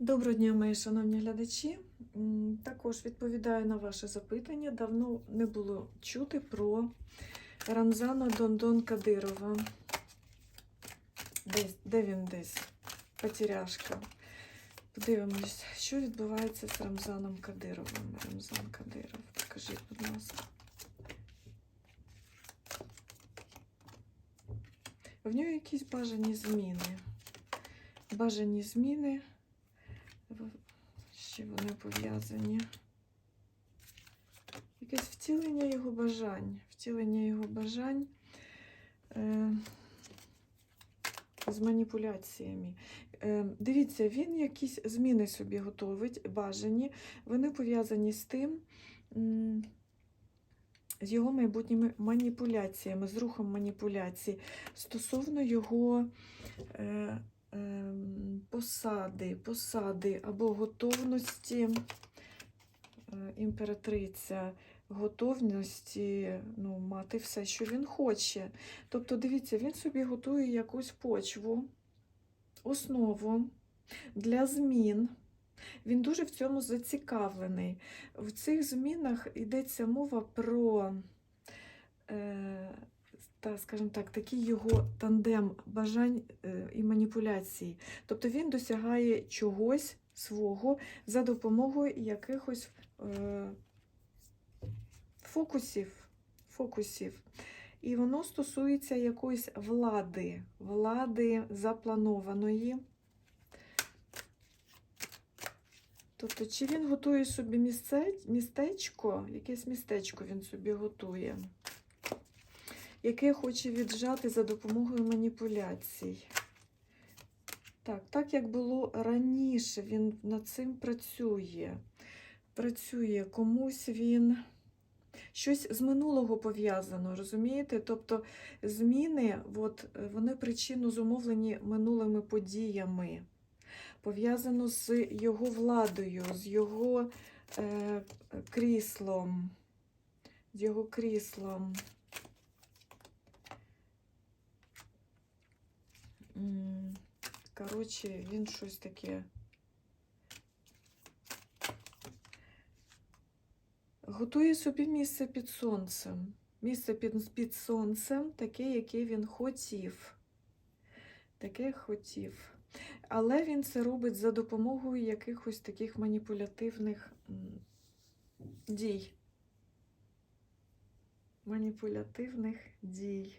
Доброго дня, мої шановні глядачі. Також відповідаю на ваше запитання. Давно не було чути про Рамзана Дондон Кадирова. Десь, де він десь? Потеряшка. Подивимось, що відбувається з Рамзаном Кадировим. Рамзан Кадиров, покажіть, будь ласка. В нього якісь бажані зміни. Бажані зміни. Ще вони пов'язані. Якесь втілення його бажань. Втілення його бажань е, з маніпуляціями. Е, дивіться, він якісь зміни собі готовить, бажані. Вони пов'язані з тим, з його майбутніми маніпуляціями, з рухом маніпуляцій стосовно його. Е, посади, посади або готовності е, імператриця, готовності ну, мати все, що він хоче. Тобто, дивіться, він собі готує якусь почву, основу для змін. Він дуже в цьому зацікавлений. В цих змінах йдеться мова про. Е, та, скажімо так, такий його тандем бажань е, і маніпуляцій. Тобто він досягає чогось свого за допомогою якихось е, фокусів, фокусів. І воно стосується якоїсь влади, влади запланованої. Тобто, чи він готує собі місце, містечко, якесь містечко він собі готує яке хоче віджати за допомогою маніпуляцій. Так, так як було раніше, він над цим працює. Працює комусь він щось з минулого пов'язано, розумієте? Тобто зміни, от, вони причину зумовлені минулими подіями, пов'язано з його владою, з його е, кріслом, з його кріслом. Коротше, він щось таке. Готує собі місце під сонцем. Місце під, під сонцем, таке, яке він хотів. Таке хотів. Але він це робить за допомогою якихось таких маніпулятивних дій. Маніпулятивних дій.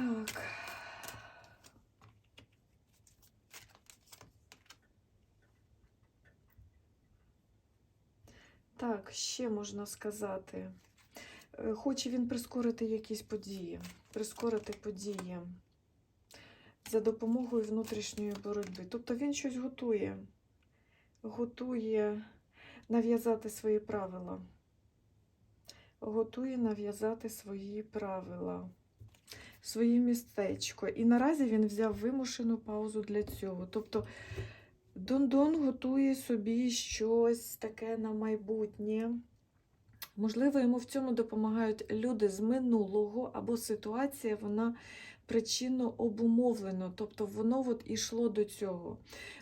Так. Так, ще можна сказати. Е, Хоче він прискорити якісь події, прискорити події за допомогою внутрішньої боротьби. Тобто він щось готує, готує нав'язати свої правила. Готує нав'язати свої правила своє містечко. І наразі він взяв вимушену паузу для цього. Тобто Дондон готує собі щось таке на майбутнє. Можливо, йому в цьому допомагають люди з минулого, або ситуація, вона причинно обумовлена, тобто воно от ішло до цього.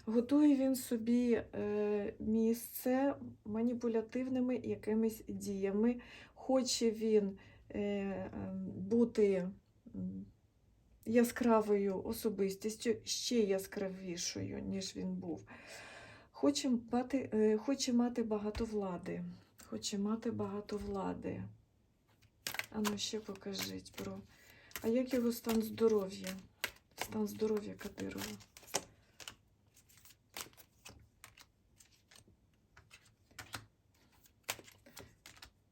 Готує він собі е, місце маніпулятивними якимись діями. Хоче він е, е, бути яскравою особистістю, ще яскравішою, ніж він був. Хоче мати, е, хоче мати багато влади. Хоче мати багато влади. А ну ще покажіть про. А як його стан здоров'я? Стан здоров'я Кадирова.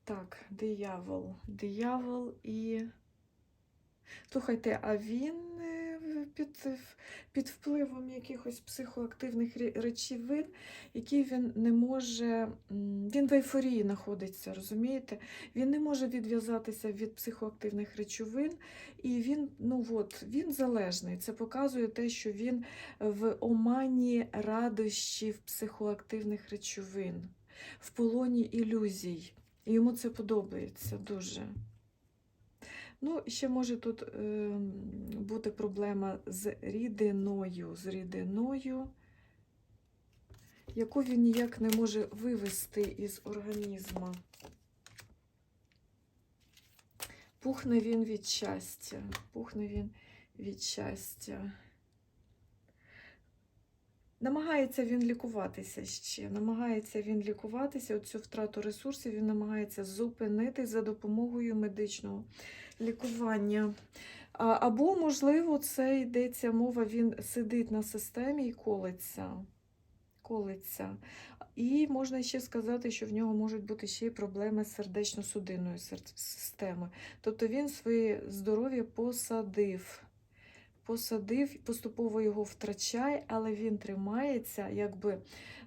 Так, диявол. Диявол і. Слухайте, а він е, під, під впливом якихось психоактивних речовин, які він не може. Він в ейфорії знаходиться, розумієте? Він не може відв'язатися від психоактивних речовин, і він, ну от, він залежний. Це показує те, що він в омані радощів психоактивних речовин, в полоні ілюзій. Йому це подобається дуже. Ну, ще може тут е, бути проблема з рідиною, з рідиною, яку він ніяк не може вивести із організму. Пухне він від щастя. Пухне він від щастя. Намагається він лікуватися ще. Намагається він лікуватися. Оцю втрату ресурсів він намагається зупинити за допомогою медичного лікування. Або, можливо, це йдеться мова, він сидить на системі і колиться. колиться. І можна ще сказати, що в нього можуть бути ще й проблеми з сердечно-судинною сер- системою. Тобто він своє здоров'я посадив. Посадив, поступово його втрачає, але він тримається якби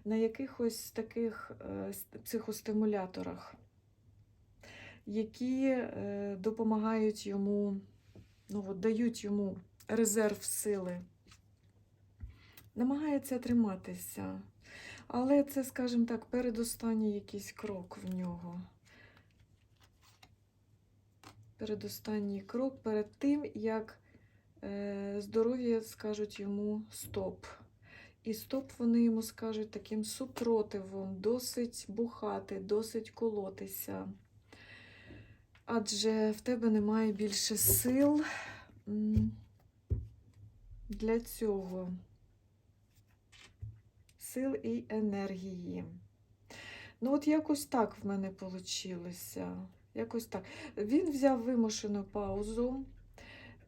на якихось таких е, психостимуляторах, які е, допомагають йому, ну, от, дають йому резерв сили. Намагається триматися. Але це, скажімо так, передостанній якийсь крок в нього. Передостанній крок перед тим, як е, здоров'я скажуть йому стоп. І стоп вони йому скажуть таким супротивом, досить бухати, досить колотися. Адже в тебе немає більше сил для цього. Сил і енергії. Ну, от якось так в мене вийшло. Якось так. Він взяв вимушену паузу.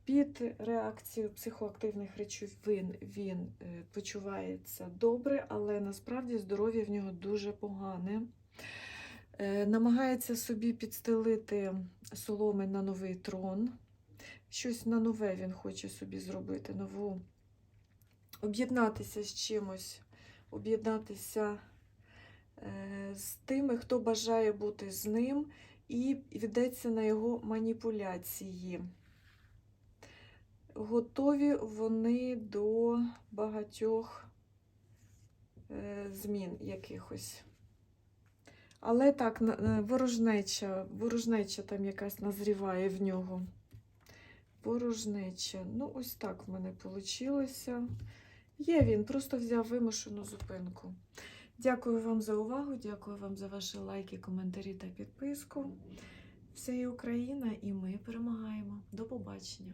Під реакцією психоактивних речовин він е, почувається добре, але насправді здоров'я в нього дуже погане. Е, Намагається собі підстелити соломи на новий трон. Щось на нове він хоче собі зробити, нову. Об'єднатися з чимось, об'єднатися е, з тими, хто бажає бути з ним, і ведеться на його маніпуляції. Готові вони до багатьох е, змін якихось. Але так, ворожнеча, ворожнеча там якась назріває в нього. Ворожнеча. Ну, ось так в мене вийшло. Є він, просто взяв вимушену зупинку. Дякую вам за увагу, дякую вам за ваші лайки, коментарі та підписку. Все є Україна, і ми перемагаємо. До побачення!